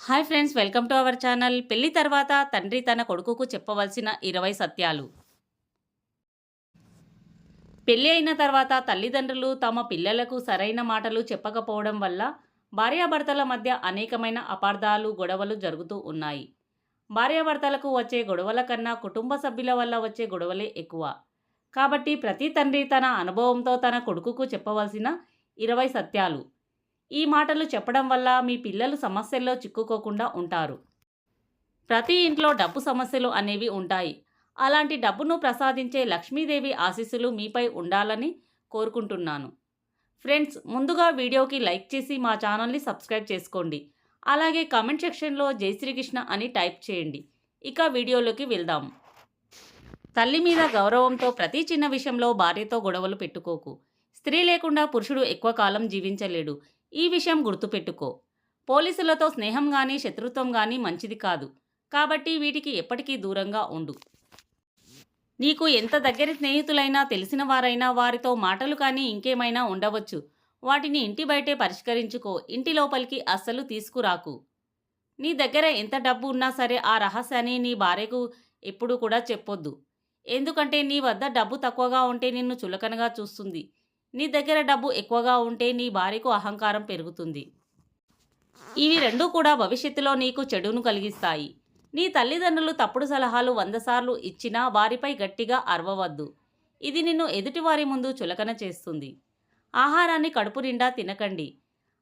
Hi friends welcome to our channel. పెళ్ళి తర్వాత తండ్రి తన కొడుకుకు చెప్పవలసిన ఇరవై సత్యాలు. పెళ్ళి అయిన తర్వాత తల్లిదండ్రులు తమ పిల్లలకు సరైన మాటలు చెప్పకపోవడం వల్ల భార్యాభర్తల మధ్య అనేకమైన అపార్థాలు గొడవలు జరుగుతూ ఉన్నాయి. భార్యాభర్తలకు వచ్చే గొడవల కన్నా కుటుంబ సభ్యుల వల్ల వచ్చే గొడవలే ఎక్కువ. కాబట్టి ప్రతి తండ్రి తన అనుభవంతో తన కొడుకుకు చెప్పవలసిన ఇరవై సత్యాలు. ఈ మాటలు చెప్పడం వల్ల మీ పిల్లలు సమస్యల్లో చిక్కుకోకుండా ఉంటారు. ప్రతి ఇంట్లో డబ్బు సమస్యలు అనేవి ఉంటాయి. అలాంటి డబ్బును ప్రసాదించే లక్ష్మీదేవి ఆశీస్సులు మీపై ఉండాలని కోరుకుంటున్నాను. ఫ్రెండ్స్ ముందుగా వీడియోకి లైక్ చేసి మా ఛానల్ని సబ్స్క్రైబ్ చేసుకోండి. అలాగే కామెంట్ సెక్షన్లో జై శ్రీకృష్ణ అని టైప్ చేయండి. ఇక వీడియోలోకి వెళ్దాం. తల్లి మీద గౌరవంతో ప్రతి చిన్న విషయంలో భార్యతో గొడవలు పెట్టుకోకు. స్త్రీ లేకుండా పురుషుడు ఎక్కువ కాలం జీవించలేడు. ఈ విషయం గుర్తుపెట్టుకో. పోలీసులతో స్నేహం కానీ శత్రుత్వం కానీ మంచిది కాదు. కాబట్టి వీటికి ఎప్పటికీ దూరంగా ఉండు. నీకు ఎంత దగ్గర స్నేహితులైనా తెలిసిన వారైనా వారితో మాటలు కానీ ఇంకేమైనా ఉండవచ్చు. వాటిని ఇంటి బయటే పరిష్కరించుకో. ఇంటి లోపలికి అస్సలు తీసుకురాకు. నీ దగ్గర ఎంత డబ్బు ఉన్నా సరే ఆ రహస్యాన్ని నీ భార్యకు ఎప్పుడు కూడా చెప్పొద్దు. ఎందుకంటే నీ వద్ద డబ్బు తక్కువగా ఉంటే నిన్ను చులకనగా చూస్తుంది. నీ దగ్గర డబ్బు ఎక్కువగా ఉంటే నీ భార్యకు అహంకారం పెరుగుతుంది. ఇవి రెండూ కూడా భవిష్యత్తులో నీకు చెడును కలిగిస్తాయి. నీ తల్లిదండ్రులు తప్పుడు సలహాలు వంద సార్లు ఇచ్చినా వారిపై గట్టిగా అరవవద్దు. ఇది నిన్ను ఎదుటివారి ముందు చులకన చేస్తుంది. ఆహారాన్ని కడుపు నిండా తినకండి.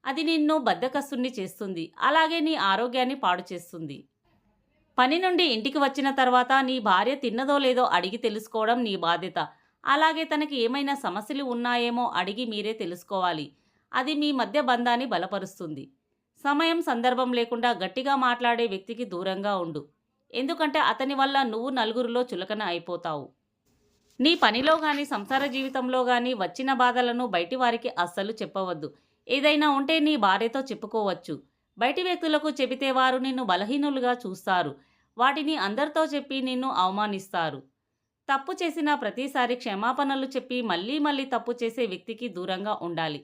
అది నిన్ను బద్దకస్తుని చేస్తుంది. అలాగే నీ ఆరోగ్యాన్ని పాడు చేస్తుంది. పని నుండి ఇంటికి వచ్చిన తర్వాత నీ భార్య తిన్నదో లేదో అడిగి తెలుసుకోవడం నీ బాధ్యత. అలాగే తనకి ఏమైనా సమస్యలు ఉన్నాయేమో అడిగి మీరే తెలుసుకోవాలి. అది మీ మధ్య బంధాన్ని బలపరుస్తుంది. సమయం సందర్భం లేకుండా గట్టిగా మాట్లాడే వ్యక్తికి దూరంగా ఉండు. ఎందుకంటే అతని వల్ల నువ్వు నలుగురిలో చులకన అయిపోతావు. నీ పనిలో కానీ సంసార జీవితంలో కానీ వచ్చిన బాధలను బయటి వారికి అస్సలు చెప్పవద్దు. ఏదైనా ఉంటే నీ భార్యతో చెప్పుకోవచ్చు. బయటి వ్యక్తులకు చెబితే వారు నిన్ను బలహీనులుగా చూస్తారు. వాటిని అందరితో చెప్పి నిన్ను అవమానిస్తారు. తప్పు చేసిన ప్రతిసారి క్షమాపణలు చెప్పి మళ్ళీ మళ్ళీ తప్పు చేసే వ్యక్తికి దూరంగా ఉండాలి.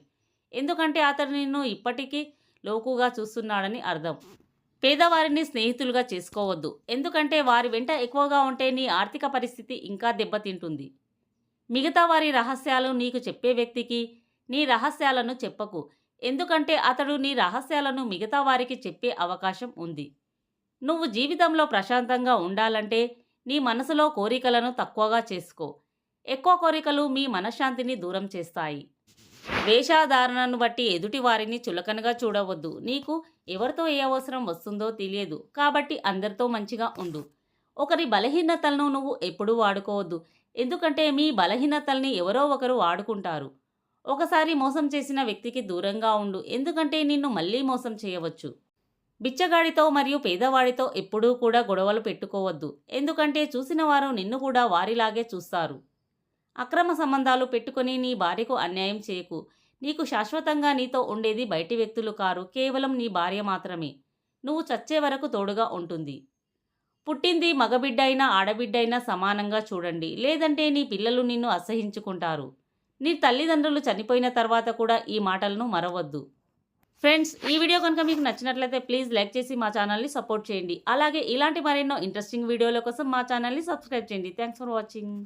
ఎందుకంటే అతడు నిన్ను ఇప్పటికీ లోకుగా చూస్తున్నాడని అర్థం. పేదవారిని స్నేహితులుగా చేసుకోవద్దు. ఎందుకంటే వారి వెంట ఎక్కువగా ఉంటే నీ ఆర్థిక పరిస్థితి ఇంకా దెబ్బతింటుంది. మిగతా వారి రహస్యాలు నీకు చెప్పే వ్యక్తికి నీ రహస్యాలను చెప్పకు. ఎందుకంటే అతడు నీ రహస్యాలను మిగతా వారికి చెప్పే అవకాశం ఉంది. నువ్వు జీవితంలో ప్రశాంతంగా ఉండాలంటే నీ మనసులో కోరికలను తక్కువగా చేసుకో. ఎక్కువ కోరికలు మీ మనశ్శాంతిని దూరం చేస్తాయి. వేషాధారణను బట్టి ఎదుటి వారిని చులకనగా చూడవద్దు. నీకు ఎవరితో ఏ అవసరం వస్తుందో తెలియదు. కాబట్టి అందరితో మంచిగా ఉండు. ఒకరి బలహీనతలను నువ్వు ఎప్పుడూ వాడుకోవద్దు. ఎందుకంటే మీ బలహీనతల్ని ఎవరో ఒకరు వాడుకుంటారు. ఒకసారి మోసం చేసిన వ్యక్తికి దూరంగా ఉండు. ఎందుకంటే నిన్ను మళ్ళీ మోసం చేయవచ్చు. బిచ్చగాడితో మరియు పేదవాడితో ఎప్పుడూ కూడా గొడవలు పెట్టుకోవద్దు. ఎందుకంటే చూసిన వారు నిన్ను కూడా వారిలాగే చూస్తారు. అక్రమ సంబంధాలు పెట్టుకొని నీ భార్యకు అన్యాయం చేయకు. నీకు శాశ్వతంగా నీతో ఉండేది బయటి వ్యక్తులు కారు. కేవలం నీ భార్య మాత్రమే. నువ్వు చచ్చే వరకు తోడుగా ఉంటుంది. పుట్టింది మగబిడ్డ అయినా ఆడబిడ్డ అయినా సమానంగా చూడండి. లేదంటే నీ పిల్లలు నిన్ను అసహించుకుంటారు. నీ తల్లిదండ్రులు చనిపోయిన తర్వాత కూడా ఈ మాటలను మరవద్దు. ఫ్రెండ్స్ ఈ వీడియో కనుక మీకు నచ్చినట్లయితే ప్లీజ్ లైక్ చేసి మా ఛానల్ని సపోర్ట్ చేయండి. అలాగే ఇలాంటి మరెన్నో ఇంట్రెస్టింగ్ వీడియోల కోసం మా ఛానల్ని సబ్స్క్రైబ్ చేయండి. Thanks for watching